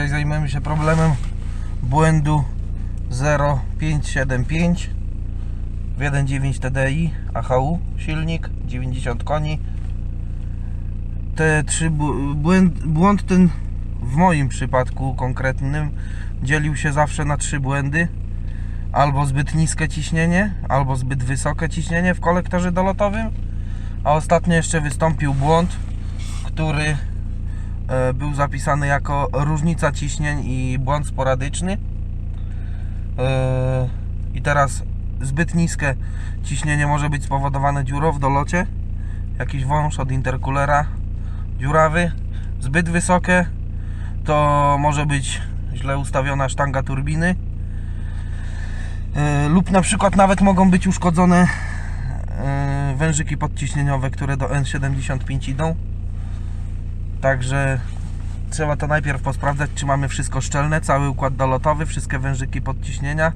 Dzisiaj zajmiemy się problemem błędu 0575 w 1.9 TDI AHU silnik 90 koni. Te trzy bł- błęd, błąd ten w moim przypadku konkretnym dzielił się zawsze na trzy błędy. Albo zbyt niskie ciśnienie albo zbyt wysokie ciśnienie w kolektorze dolotowym. A ostatnio jeszcze wystąpił błąd który był zapisany jako różnica ciśnień i błąd sporadyczny. E, I teraz zbyt niskie ciśnienie może być spowodowane dziurą w dolocie. Jakiś wąż od interkulera dziurawy. Zbyt wysokie to może być źle ustawiona sztanga turbiny. E, Lub na przykład nawet mogą być uszkodzone e, wężyki podciśnieniowe, które do N75 idą. Także trzeba to najpierw posprawdzać, czy mamy wszystko szczelne, cały układ dolotowy, wszystkie wężyki podciśnienia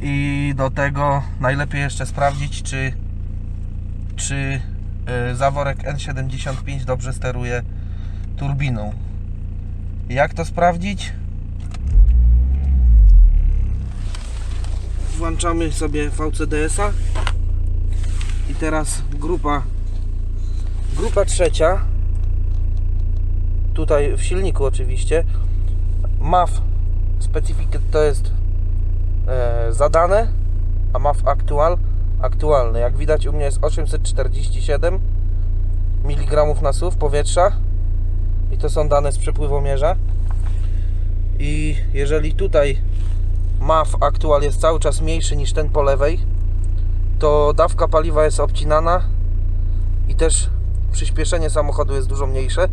i do tego najlepiej jeszcze sprawdzić, czy, czy y, zaworek N75 dobrze steruje turbiną. Jak to sprawdzić? Włączamy sobie VCDS-a i teraz grupa grupa trzecia tutaj w silniku oczywiście. MAF Specific to jest e, zadane a MAF aktual aktualny. Jak widać u mnie jest 847 mg na SUV powietrza i to są dane z przepływomierza. I jeżeli tutaj MAF aktual jest cały czas mniejszy niż ten po lewej to dawka paliwa jest obcinana i też przyspieszenie samochodu jest dużo mniejsze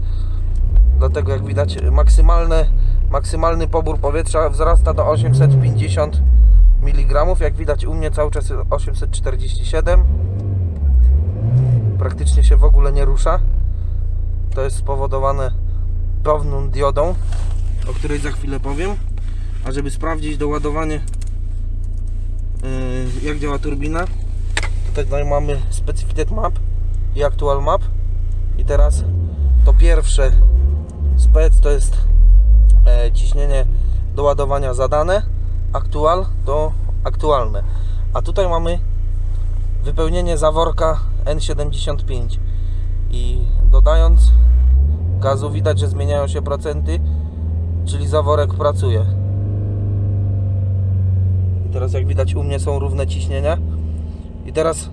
Dlatego jak widać maksymalne, maksymalny pobór powietrza wzrasta do 850 mg. Jak widać u mnie cały czas jest 847. Praktycznie się w ogóle nie rusza. To jest spowodowane pewną diodą, o której za chwilę powiem. A żeby sprawdzić doładowanie yy, jak działa turbina, tutaj mamy Specified Map i Actual Map. I teraz to pierwsze spec to jest e, ciśnienie do ładowania zadane, aktual to aktualne. A tutaj mamy wypełnienie zaworka N75 i dodając gazu widać, że zmieniają się procenty, czyli zaworek pracuje. I teraz jak widać u mnie są równe ciśnienia. I teraz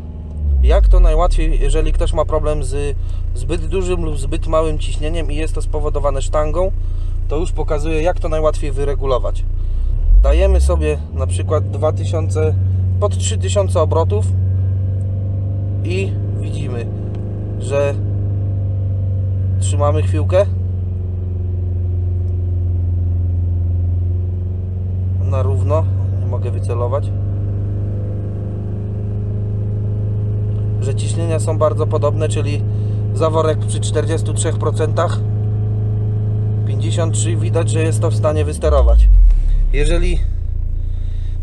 jak to najłatwiej, jeżeli ktoś ma problem z zbyt dużym lub zbyt małym ciśnieniem i jest to spowodowane sztangą, to już pokazuję, jak to najłatwiej wyregulować. Dajemy sobie na przykład 2000 pod 3000 obrotów i widzimy, że trzymamy chwilkę na równo, nie mogę wycelować. Ciśnienia są bardzo podobne, czyli zaworek przy 43%, 53 widać, że jest to w stanie wysterować. Jeżeli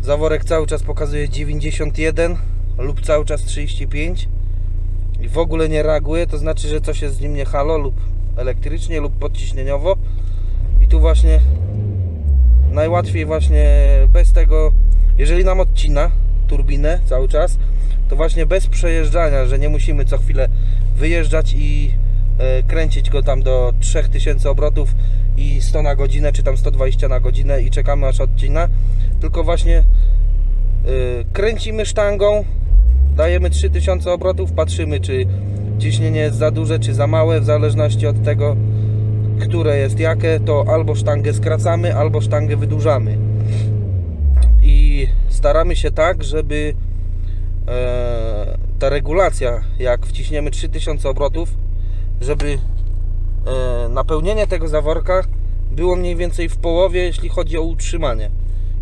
zaworek cały czas pokazuje 91 lub cały czas 35 i w ogóle nie reaguje, to znaczy, że coś jest z nim nie halo lub elektrycznie lub podciśnieniowo i tu właśnie najłatwiej właśnie bez tego, jeżeli nam odcina turbinę cały czas, to właśnie bez przejeżdżania, że nie musimy co chwilę wyjeżdżać i e, kręcić go tam do 3000 obrotów i 100 na godzinę, czy tam 120 na godzinę i czekamy aż odcina, tylko właśnie e, kręcimy sztangą, dajemy 3000 obrotów, patrzymy czy ciśnienie jest za duże, czy za małe, w zależności od tego, które jest jakie, to albo sztangę skracamy, albo sztangę wydłużamy. I staramy się tak, żeby ta regulacja, jak wciśniemy 3000 obrotów, żeby e, napełnienie tego zaworka było mniej więcej w połowie, jeśli chodzi o utrzymanie.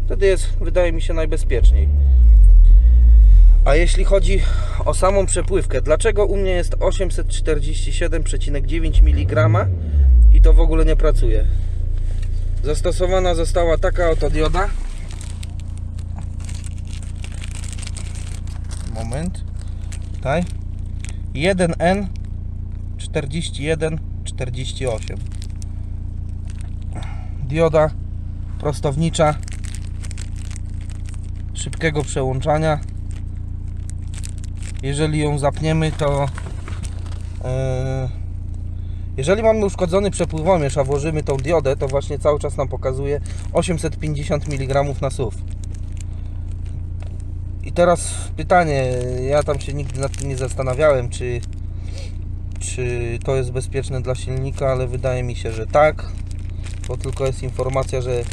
Wtedy jest, wydaje mi się, najbezpieczniej. A jeśli chodzi o samą przepływkę, dlaczego u mnie jest 847,9 mg i to w ogóle nie pracuje? Zastosowana została taka oto dioda. Moment. Tutaj. 1N 41 48. dioda prostownicza szybkiego przełączania. Jeżeli ją zapniemy, to e, jeżeli mamy uszkodzony przepływomierz, a włożymy tą diodę, to właśnie cały czas nam pokazuje 850 mg na SUV. I teraz pytanie, ja tam się nigdy nad tym nie zastanawiałem, czy, czy to jest bezpieczne dla silnika, ale wydaje mi się, że tak. To tylko jest informacja, że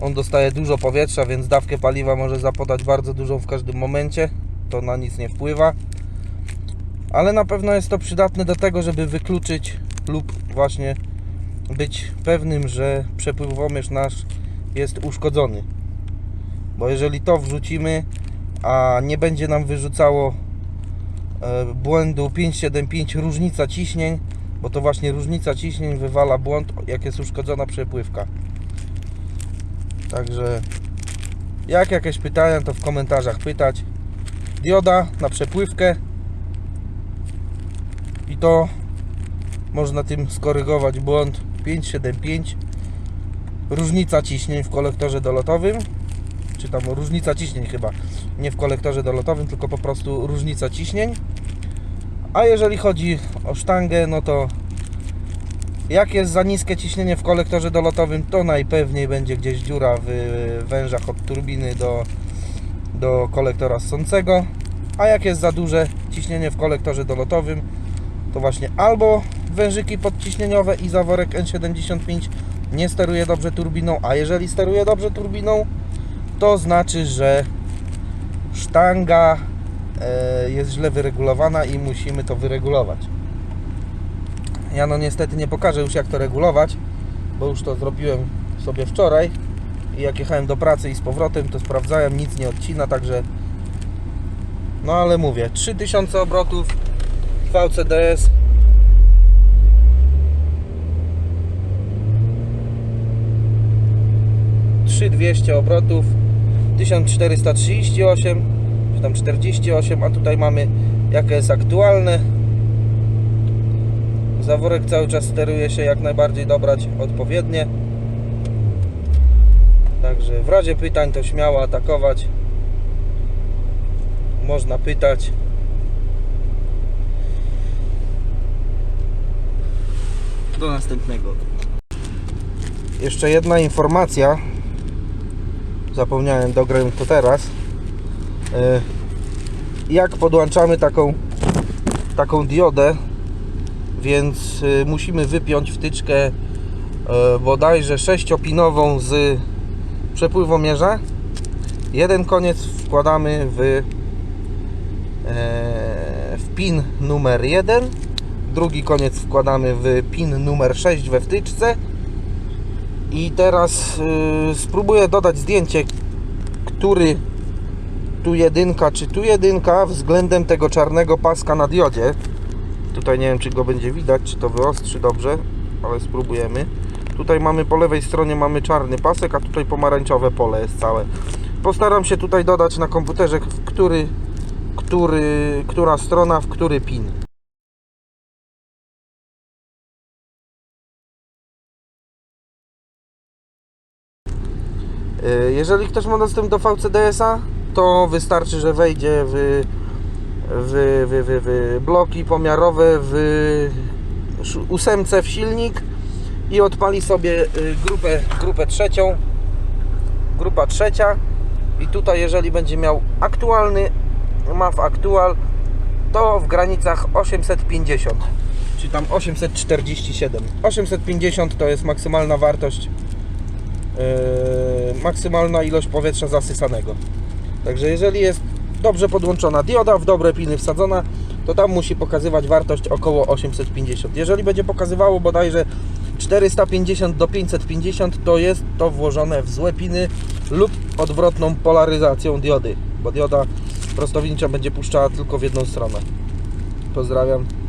on dostaje dużo powietrza, więc dawkę paliwa może zapodać bardzo dużą w każdym momencie. To na nic nie wpływa. Ale na pewno jest to przydatne do tego, żeby wykluczyć lub właśnie być pewnym, że przepływomierz nasz jest uszkodzony. Bo jeżeli to wrzucimy, a nie będzie nam wyrzucało e, błędu 575 różnica ciśnień, bo to właśnie różnica ciśnień wywala błąd, jak jest uszkodzona przepływka. Także jak jakieś pytania, to w komentarzach pytać. Dioda na przepływkę i to można tym skorygować błąd 575 różnica ciśnień w kolektorze dolotowym czy tam różnica ciśnień chyba. Nie w kolektorze dolotowym tylko po prostu różnica ciśnień. A jeżeli chodzi o sztangę no to jak jest za niskie ciśnienie w kolektorze dolotowym to najpewniej będzie gdzieś dziura w wężach od turbiny do, do kolektora ssącego. A jak jest za duże ciśnienie w kolektorze dolotowym to właśnie albo wężyki podciśnieniowe i zaworek N75 nie steruje dobrze turbiną, a jeżeli steruje dobrze turbiną, to znaczy, że sztanga e, jest źle wyregulowana i musimy to wyregulować. Ja no niestety nie pokażę już jak to regulować, bo już to zrobiłem sobie wczoraj. I jak jechałem do pracy i z powrotem to sprawdzałem, nic nie odcina, także no ale mówię, 3000 obrotów VCDS 3200 obrotów 1438 czy tam 48 a tutaj mamy jakie jest aktualne. Zaworek cały czas steruje się jak najbardziej dobrać odpowiednie. Także w razie pytań to śmiało atakować. Można pytać. Do następnego. Jeszcze jedna informacja zapomniałem, dograłem to teraz. E, jak podłączamy taką taką diodę więc e, musimy wypiąć wtyczkę e, bodajże sześciopinową z przepływomierza jeden koniec wkładamy w w pin numer 1 drugi koniec wkładamy w pin numer 6 we wtyczce i teraz y, spróbuję dodać zdjęcie, który tu jedynka, czy tu jedynka względem tego czarnego paska na diodzie. Tutaj nie wiem, czy go będzie widać, czy to wyostrzy dobrze, ale spróbujemy. Tutaj mamy po lewej stronie mamy czarny pasek, a tutaj pomarańczowe pole jest całe. Postaram się tutaj dodać na komputerze, który, który, która strona, w który pin. Jeżeli ktoś ma dostęp do VCDS-a, to wystarczy, że wejdzie w, w, w, w, w bloki pomiarowe w ósemce w silnik i odpali sobie y, grupę, grupę trzecią. Grupa trzecia. I tutaj jeżeli będzie miał aktualny MAF aktual, to w granicach 850 czy tam 847 850 to jest maksymalna wartość maksymalna ilość powietrza zasysanego. Także jeżeli jest dobrze podłączona dioda, w dobre piny wsadzona, to tam musi pokazywać wartość około 850. Jeżeli będzie pokazywało bodajże 450 do 550, to jest to włożone w złe piny lub odwrotną polaryzacją diody, bo dioda prostownicza będzie puszczała tylko w jedną stronę. Pozdrawiam.